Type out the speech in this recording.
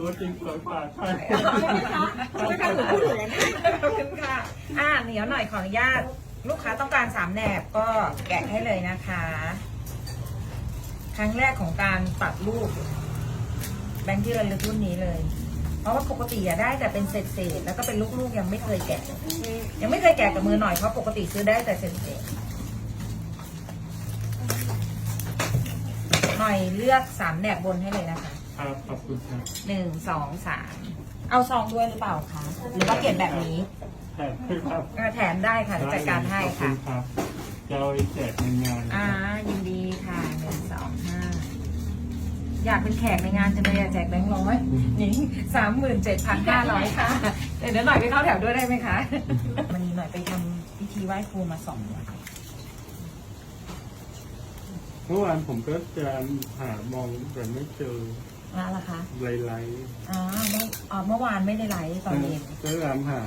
ตัวจริงสวยกว่าใช่ไม่ค่ะหนูพูดอยู่แล้วนะขอบคุณค่ะ อ่าเหนียวหน่อยขออนุญาต ลูกค้าต้องการสามแหนบก็แกะให้เลยนะคะ ครั้งแรกของการตัดรูป แบงค์ที่ระลึกรุ่นนี้เลย เพราะว่าปกติอะได้แต่เป็นเศษเศษแล้วก็เป็นลูกๆยังไม่เคยแกะ ยังไม่เคยแกะกับมือหน่อยเพราะปกติซื้อได้แต่เศษเศษหน่อยเลือกสามแหนบบนให้เลยนะคะ ครับขอบคุณครับหนึ่งสองสามเอาซองด้วยหรือเปล่าคะหรือว่าเก็บแบบนี้แถมให้ครับเออแถมได้ค่ะเดี๋ยวจัดการให้ขอบคุค่ะ ณครับจะเอาไปแจกในงานนะอ่าครับยินดีค่ะหนึ่งสองห้าอยากเป็นแขกในงานจะไม่อยากแจกแบงค์ร้อยนี่สามหมื่นเจ็ดพันห้าร้อยค่ะเดี๋ยวหน่อยไปเข้าแถวด้วยได้ไหมคะวันนี้หน่อยไปทำพิธีไหว้ครูมาสองวันเมื่อวานผมก็จะหามองแต่ไม่เจอ มาละคะไลไลท์อ่าเมื่ออ่าเมื่อวานไม่ได้ไลฟ์ตอนเย็น ก็ตามหา